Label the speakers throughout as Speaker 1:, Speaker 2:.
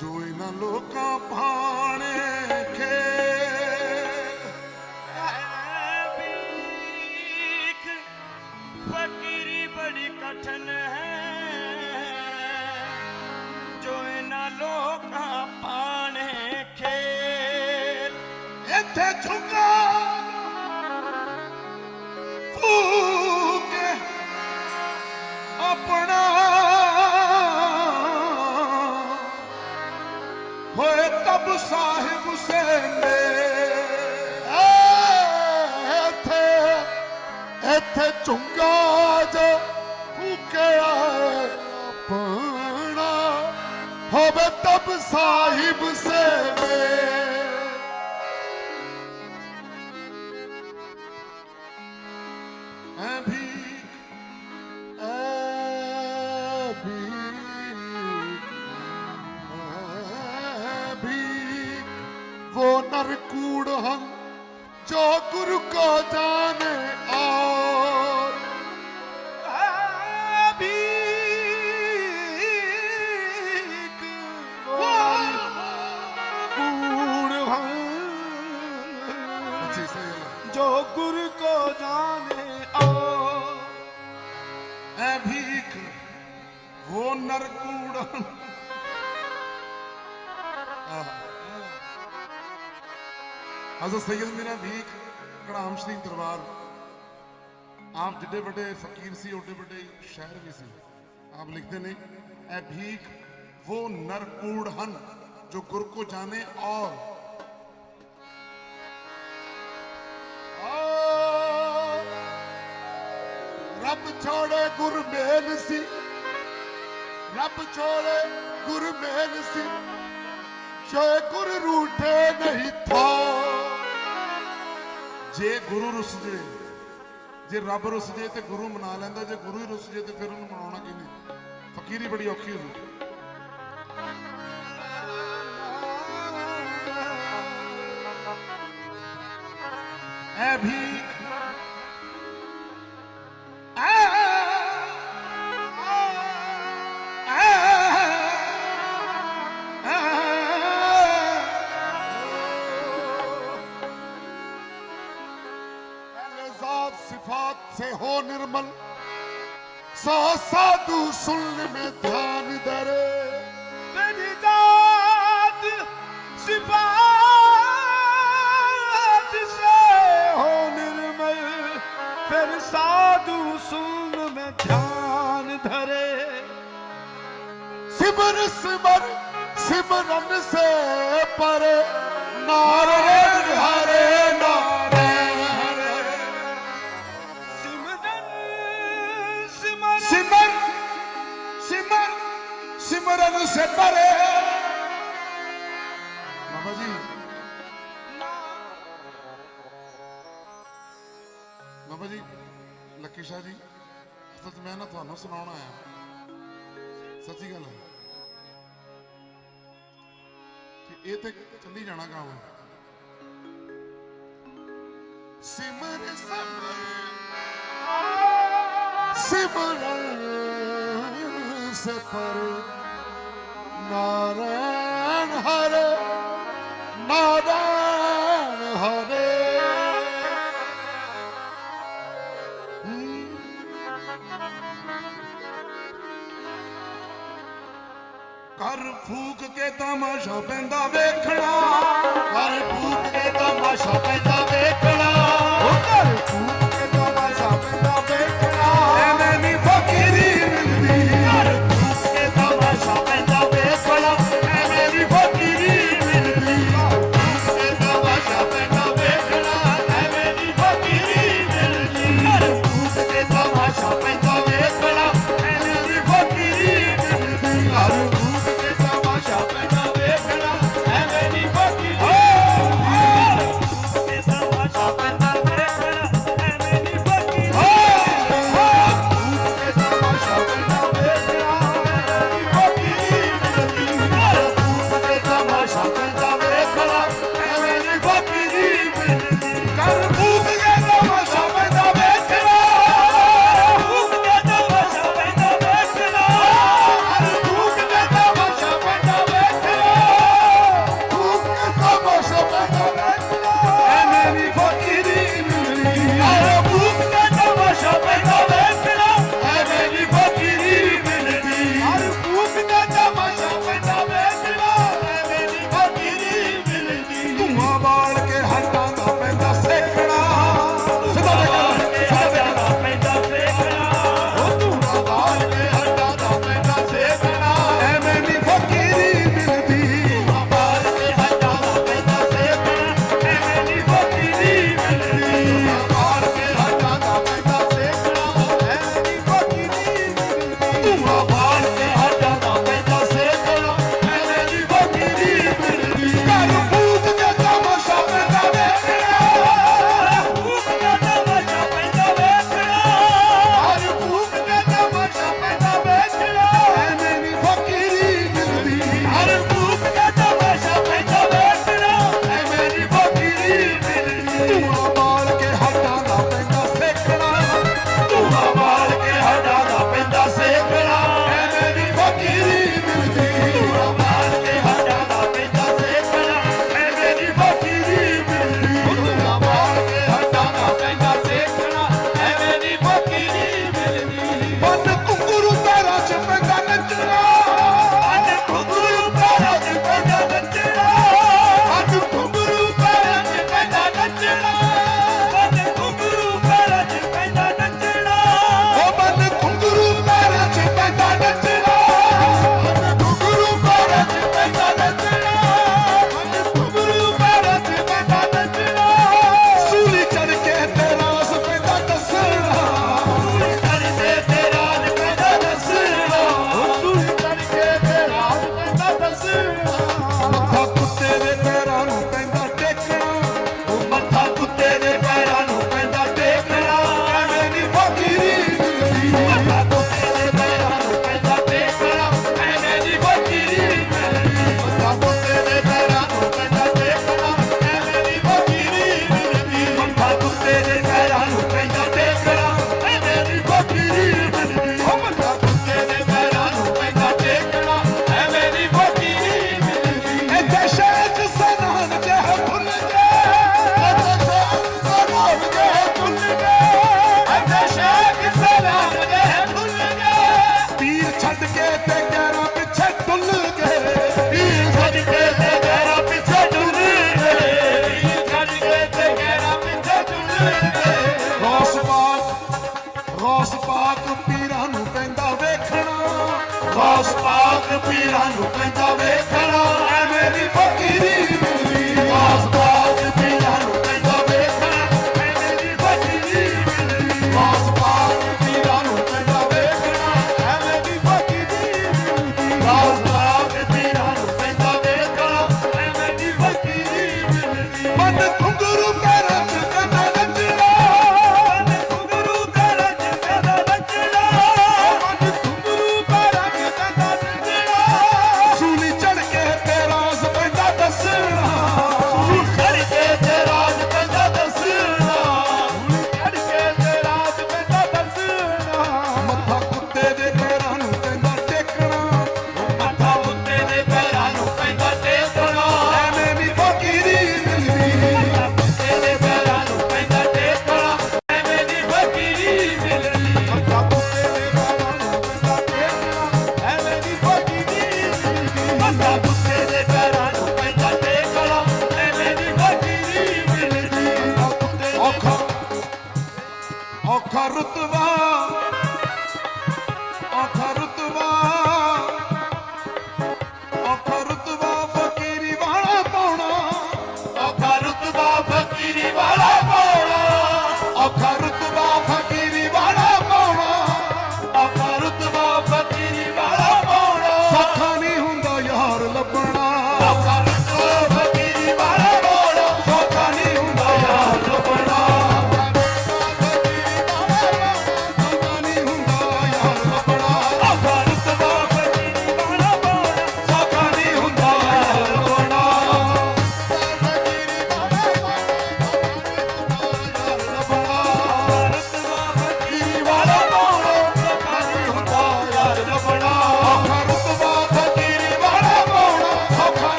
Speaker 1: ਜੋ ਇਹਨਾਂ ਲੋਕਾਂ ਭਾਣੇ ਹੋਏ ਤਬ ਸਾਹਿਬ ਸੇ ਇੱਥੇ ਇੱਥੇ ਚੁੰਗਾ ਜੋ ਫੂਕਿਆ ਆਪਣਾ। ਹੋਵੇ ਤਬ ਸਾਹਿਬ नरकूड़ हम जो गुरु को जाने ਹਜ਼ਰਤ ਮੇਰਾ ਭੀਖ ਕੜਾਮ ਸ਼ਰੀਫ ਦਰਬਾਰ। ਆਪ ਜਿੱਡੇ ਵੱਡੇ ਫਕੀਰ ਸੀ, ਓਡੇ ਵੱਡੇ ਸ਼ਹਿਰ ਵੀ ਸੀ। ਆਪ ਲਿਖਦੇ ਨੇ, ਐ ਭੀਖ ਉਹ ਨਰਕੂੜ ਹਨ, ਜੋ ਗੁਰ ਕੋ ਜਾਣੇ ਔਰ। ਰੱਬ ਛੋੜੇ ਗੁਰ ਮੇਲ ਸੀ। ਰੱਬ ਛੋੜੇ ਗੁਰ ਮੇਲ ਸੀ। ਜੇ ਗੁਰ ਰੂਠੇ ਨਹੀਂ ਥਾ। ਜੇ ਗੁਰੂ ਰੁੱਸ ਜੇ ਜੇ ਰੱਬ ਰੁੱਸ ਜੇ ਤੇ ਗੁਰੂ ਮਨਾ ਲੈਂਦਾ, ਜੇ ਗੁਰੂ ਹੀ ਰੁੱਸ ਜੇ ਤੇ ਫਿਰ ਉਹਨੂੰ ਮਨਾਉਣਾ ਕਿਹਨੇ ਫਕੀਰੀ ਬੜੀ ਔਖੀ ਹੋ ਜੂ ਐ ਭੀਖ सा साधु सुनने में ध्यान धरे
Speaker 2: तेरी जात सिफात से हो निर्मल फिर साधु सुन में ध्यान धरे
Speaker 1: सिमर सिमर सिमरन से परे नारायण हरे ਸਿਮਰਨ ਸੇ ਪਰੇ। ਮਾਮਾ ਜੀ। ਮਾਮਾ ਲੱਕੀ ਸ਼ਾਹ ਜੀ ਮੈਂ ਨਾ ਤੁਹਾਨੂੰ ਸੁਣਾਉਣਾ ਆਇਆ। ਸੱਚੀ ਗੱਲ ਹੈ। ਕਿ ਇਹ ਤੇ ਚੱਲੀ ਜਾਣਾ ਗਾਉਂ ਸਿਮਰ ਸਬਰ ਸਿਮਰ ਸਪਰ ਨਾਰਾਇਣ ਹਰੇ ਨਾਰਾਇਣ ਹਰੇ। ਕਰ ਫੂਕ ਕੇ ਤਮਾਸ਼ਾ ਪੈਂਦਾ ਵੇਖਣਾ। ਕਰ ਫੂਕ ਕੇ ਤਮਾਸ਼ਾ ਪੈਂਦਾ
Speaker 2: Go, go.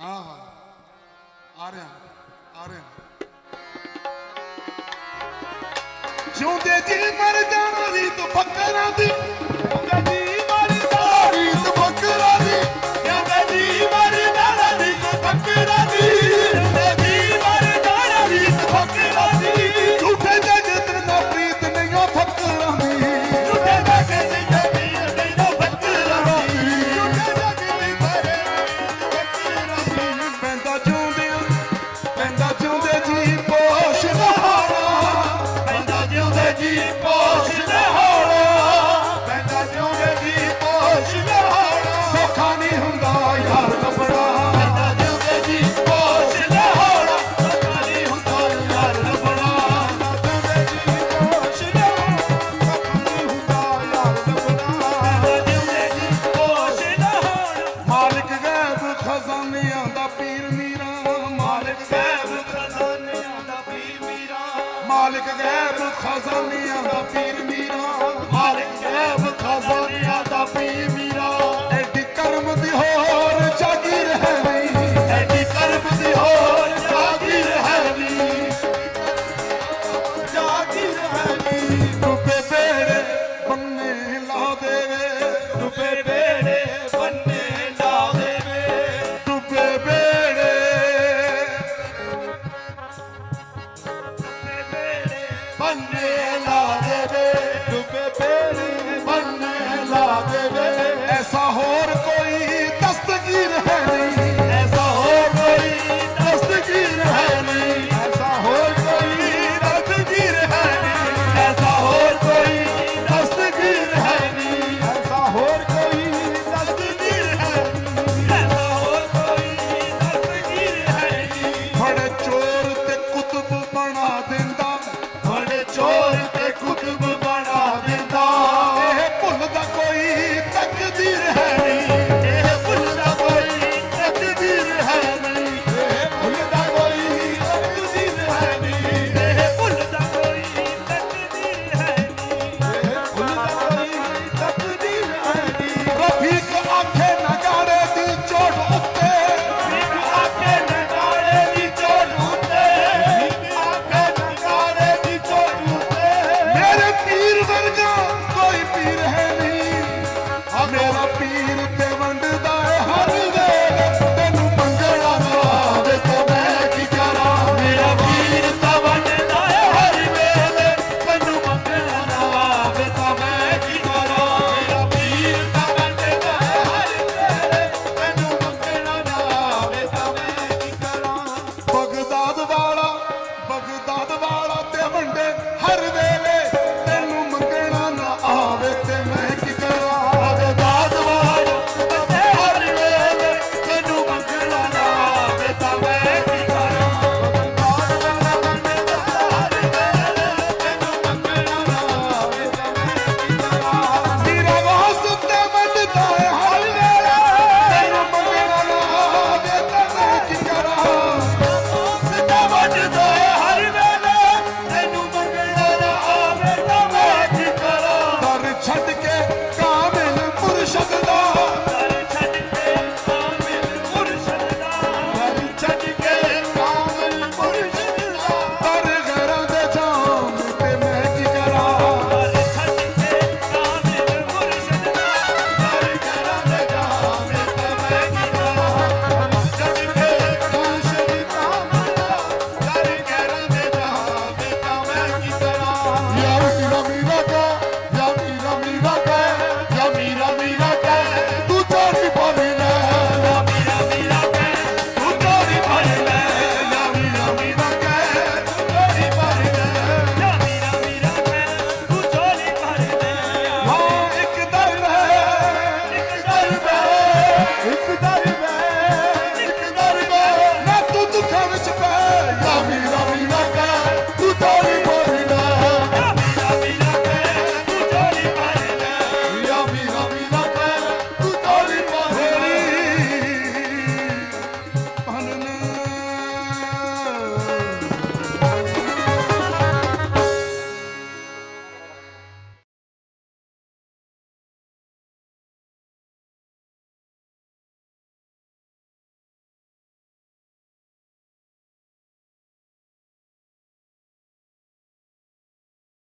Speaker 2: ਹਾਂ ਹਾਂ। ਆ ਰਿਹਾ ਆ ਮਰ ਜਾਣਾ
Speaker 1: ਸੀ
Speaker 2: ਤੂੰ ਫੱਕਰਾਂ ਦੀ।